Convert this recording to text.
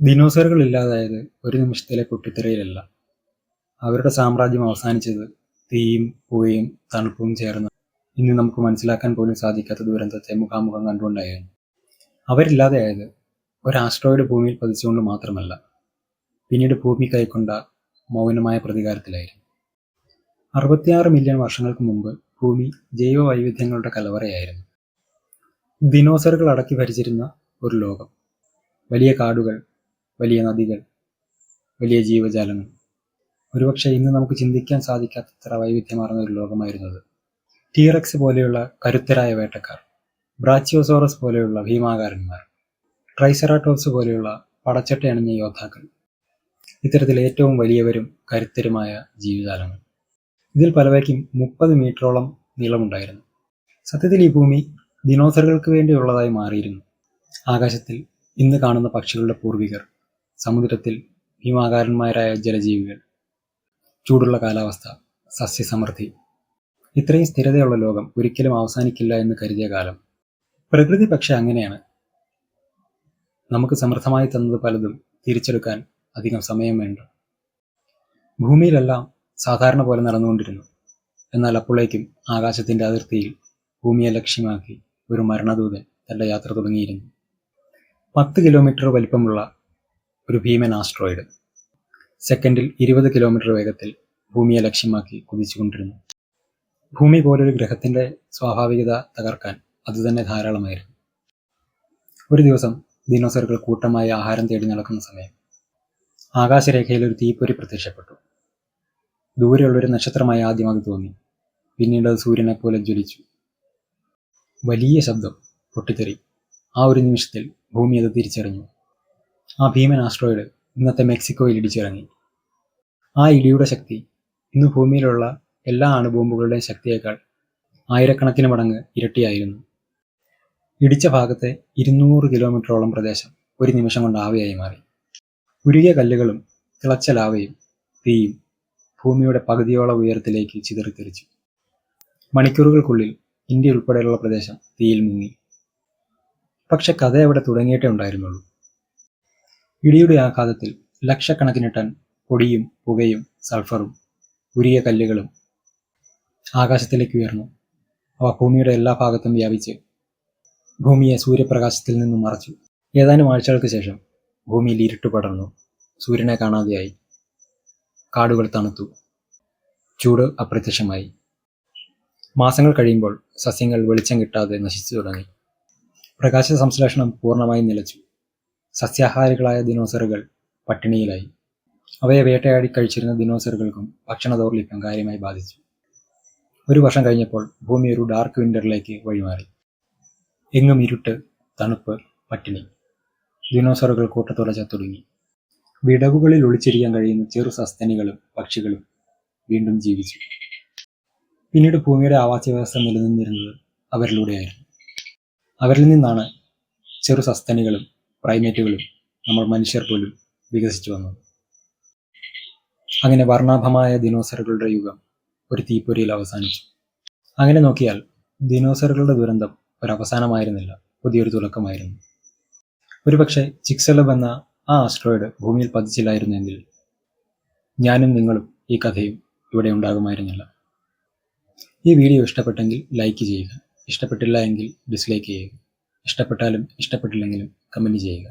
ദിനോസറുകൾ ഇല്ലാതായത് ഒരു നിമിഷത്തിലെ പൊട്ടിത്തെറിയിലല്ല അവരുടെ സാമ്രാജ്യം അവസാനിച്ചത് തീയും പുകയും തണുപ്പും ചേർന്ന്. ഇന്ന് നമുക്ക് മനസ്സിലാക്കാൻ പോലും സാധിക്കാത്ത ദുരന്തത്തെ മുഖാമുഖം കണ്ടുകൊണ്ടായിരുന്നു. അവരില്ലാതെയായത് ഒരു ആസ്ട്രോയിഡ് ഭൂമിയിൽ പതിച്ചുകൊണ്ട് മാത്രമല്ല പിന്നീട് ഭൂമി കൈക്കൊണ്ട മൗനമായ പ്രതികാരത്തിലായിരുന്നു. അറുപത്തിയാറ് മില്യൺ വർഷങ്ങൾക്ക് മുമ്പ് ഭൂമി ജൈവ വൈവിധ്യങ്ങളുടെ കലവറയായിരുന്നു. ദിനോസറുകൾ അടക്കി ഭരിച്ചിരുന്ന ഒരു ലോകം. വലിയ കാടുകൾ വലിയ നദികൾ വലിയ ജീവജാലങ്ങൾ. ഒരുപക്ഷെ ഇന്ന് നമുക്ക് ചിന്തിക്കാൻ സാധിക്കാത്തത്ര വൈവിധ്യമാർന്ന ഒരു ലോകമായിരുന്നത് ടീറക്സ് പോലെയുള്ള കരുത്തരായ വേട്ടക്കാർ ബ്രാച്ചിയോസോറസ് പോലെയുള്ള ഭീമാകാരന്മാർ ട്രൈസെറാട്ടോപ്സ് പോലെയുള്ള പടച്ചട്ടയണിഞ്ഞ യോദ്ധാക്കൾ ഇത്തരത്തിൽ ഏറ്റവും വലിയവരും കരുത്തരുമായ ജീവജാലങ്ങൾ. ഇതിൽ പലവയ്ക്കും മുപ്പത് മീറ്ററോളം നീളമുണ്ടായിരുന്നു. സത്യത്തിൽ ഈ ഭൂമി ദിനോസറുകൾക്ക് വേണ്ടിയുള്ളതായി മാറിയിരുന്നു. ആകാശത്തിൽ ഇന്ന് കാണുന്ന പക്ഷികളുടെ പൂർവികർ സമുദ്രത്തിൽ ഭീമാകാരന്മാരായ ജലജീവികൾ. ചൂടുള്ള കാലാവസ്ഥ സസ്യസമൃദ്ധി. ഇത്രയും സ്ഥിരതയുള്ള ലോകം ഒരിക്കലും അവസാനിക്കില്ല എന്ന് കരുതിയ കാലം. പ്രകൃതി പക്ഷെ അങ്ങനെയാണ്. നമുക്ക് സമൃദ്ധമായി തന്നത് പലതും തിരിച്ചെടുക്കാൻ അധികം സമയം വേണ്ട. ഭൂമിയിലെല്ലാം സാധാരണ പോലെ നടന്നുകൊണ്ടിരുന്നു. എന്നാൽ അപ്പോഴേക്കും ആകാശത്തിന്റെ അതിർത്തിയിൽ ഭൂമിയെ ലക്ഷ്യമാക്കി ഒരു മരണദൂതൻ തന്റെ യാത്ര തുടങ്ങിയിരുന്നു. പത്ത് കിലോമീറ്റർ വലിപ്പമുള്ള ഒരു ഭീമൻ ആസ്ട്രോയിഡ് സെക്കൻഡിൽ ഇരുപത് കിലോമീറ്റർ വേഗത്തിൽ ഭൂമിയെ ലക്ഷ്യമാക്കി കുതിച്ചുകൊണ്ടിരുന്നു. ഭൂമി പോലൊരു ഗ്രഹത്തിന്റെ സ്വാഭാവികത തകർക്കാൻ അതുതന്നെ ധാരാളമായിരുന്നു. ഒരു ദിവസം ദിനോസറുകൾ കൂട്ടമായി ആഹാരം തേടി നടക്കുന്ന സമയം ആകാശരേഖയിൽ ഒരു തീപ്പൊരി പ്രത്യക്ഷപ്പെട്ടു. ദൂരെയുള്ളൊരു നക്ഷത്രമായി ആദ്യം അത് തോന്നി. പിന്നീട് അത് സൂര്യനെ പോലെ ജ്വലിച്ചു. വലിയ ശബ്ദം പൊട്ടിത്തെറി. ആ ഒരു നിമിഷത്തിൽ ഭൂമി അത് തിരിച്ചറിഞ്ഞു. ആ ഭീമൻ ആസ്ട്രോയിഡ് ഇന്നത്തെ മെക്സിക്കോയിൽ ഇടിച്ചിറങ്ങി. ആ ഇടിയുടെ ശക്തി ഇന്ന് ഭൂമിയിലുള്ള എല്ലാ അണുബോംബുകളുടെയും ശക്തിയേക്കാൾ ആയിരക്കണക്കിന് മടങ്ങ് ഇരട്ടിയായിരുന്നു. ഇടിച്ച ഭാഗത്തെ ഇരുന്നൂറ് കിലോമീറ്ററോളം പ്രദേശം ഒരു നിമിഷം കൊണ്ട് ആവയായി മാറി. ഉരുകിയ കല്ലുകളും തിളച്ച ലാവയും തീയും ഭൂമിയുടെ പകുതിയോളം ഉയരത്തിലേക്ക് ചിതറിത്തെറിച്ചു മണിക്കൂറുകൾക്കുള്ളിൽ ഇന്ത്യ ഉൾപ്പെടെയുള്ള പ്രദേശം തീയിൽ മുങ്ങി. പക്ഷെ കഥ അവിടെ തുടങ്ങിയിട്ടേ ഉണ്ടായിരുന്നുള്ളൂ. ഇടിയുടെ ആഘാതത്തിൽ ലക്ഷക്കണക്കിന് ടൺ പൊടിയും പുകയും സൾഫറും ഉരിയ കല്ലുകളും ആകാശത്തിലേക്ക് ഉയർന്നു. അവ ഭൂമിയുടെ എല്ലാ ഭാഗത്തും വ്യാപിച്ച് ഭൂമിയെ സൂര്യപ്രകാശത്തിൽ നിന്നും മറച്ചു. ഏതാനും ആഴ്ചകൾക്ക് ശേഷം ഭൂമിയിൽ ഇരുട്ട് പടർന്നു. സൂര്യനെ കാണാതെയായി. കാടുകൾ തണുത്തു. ചൂട് അപ്രത്യക്ഷമായി. മാസങ്ങൾ കഴിയുമ്പോൾ സസ്യങ്ങൾ വെളിച്ചം കിട്ടാതെ നശിച്ചു തുടങ്ങി. പ്രകാശ സംശ്ലേഷണം പൂർണമായും നിലച്ചു. സസ്യാഹാരികളായ ദിനോസറുകൾ പട്ടിണിയിലായി. അവയെ വേട്ടയാടി കഴിച്ചിരുന്ന ദിനോസറുകൾക്കും ഭക്ഷണ ദൗർലഭ്യം കാര്യമായി ബാധിച്ചു. ഒരു വർഷം കഴിഞ്ഞപ്പോൾ ഭൂമി ഒരു ഡാർക്ക് വിന്ററിലേക്ക് വഴിമാറി. എങ്ങും ഇരുട്ട് തണുപ്പ് പട്ടിണി. ദിനോസറുകൾ കൂട്ടത്തോടെ ചത്തുടങ്ങി വിടവുകളിൽ ഒളിച്ചിരിക്കാൻ കഴിയുന്ന ചെറു സസ്തനികളും പക്ഷികളും വീണ്ടും ജീവിച്ചു. പിന്നീട് ഭൂമിയുടെ ആവാസ വ്യവസ്ഥ നിലനിന്നിരുന്നത് അവരിലൂടെയായിരുന്നു. അവരിൽ നിന്നാണ് ചെറു സസ്തനികളും പ്രൈമേറ്റുകളും നമ്മൾ മനുഷ്യർ പോലും വികസിച്ചു വന്നത് അങ്ങനെ വർണാഭമായ ദിനോസറുകളുടെ യുഗം ഒരു തീപ്പൊരിയിൽ അവസാനിച്ചു. അങ്ങനെ നോക്കിയാൽ ദിനോസറുകളുടെ ദുരന്തം ഒരു അവസാനമായിരുന്നില്ല പുതിയൊരു തുടക്കമായിരുന്നു. ഒരുപക്ഷെ ചിക്സലബ് എന്ന ആ ആസ്ട്രോയിഡ് ഭൂമിയിൽ പതിച്ചില്ലായിരുന്നെങ്കിൽ ഞാനും നിങ്ങളും ഈ കഥയും ഇവിടെ ഉണ്ടാകുമായിരുന്നില്ല. ഈ വീഡിയോ ഇഷ്ടപ്പെട്ടെങ്കിൽ ലൈക്ക് ചെയ്യുക ഇഷ്ടപ്പെട്ടില്ല എങ്കിൽ ഡിസ്ലൈക്ക് ചെയ്യുക. ഇഷ്ടപ്പെട്ടാലും ഇഷ്ടപ്പെട്ടില്ലെങ്കിലും കമന്റ് ചെയ്യുക.